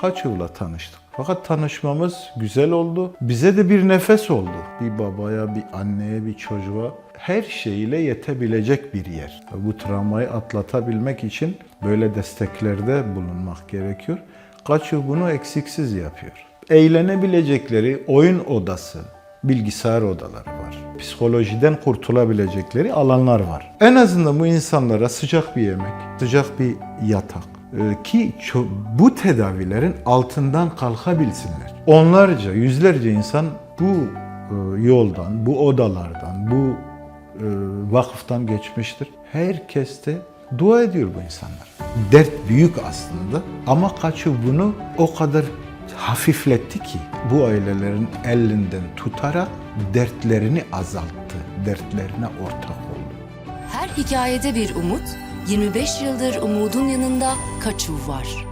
Kaçıv'la tanıştık. Fakat tanışmamız güzel oldu. Bize de bir nefes oldu. Bir babaya, bir anneye, bir çocuğa her şeyiyle yetebilecek bir yer. Bu travmayı atlatabilmek için böyle desteklerde bulunmak gerekiyor. Kaçıv bunu eksiksiz yapıyor. Eğlenebilecekleri oyun odası, bilgisayar odaları var. Psikolojiden kurtulabilecekleri alanlar var. En azından bu insanlara sıcak bir yemek, sıcak bir yatak ki ço- bu tedavilerin altından kalkabilsinler. Onlarca, yüzlerce insan bu e, yoldan, bu odalardan, bu e, vakıftan geçmiştir. Herkes de dua ediyor bu insanlar. Dert büyük aslında ama kaçı bunu o kadar hafifletti ki bu ailelerin elinden tutarak dertlerini azalttı, dertlerine ortak oldu. Her hikayede bir umut, 25 yıldır umudun yanında Kaçuv var.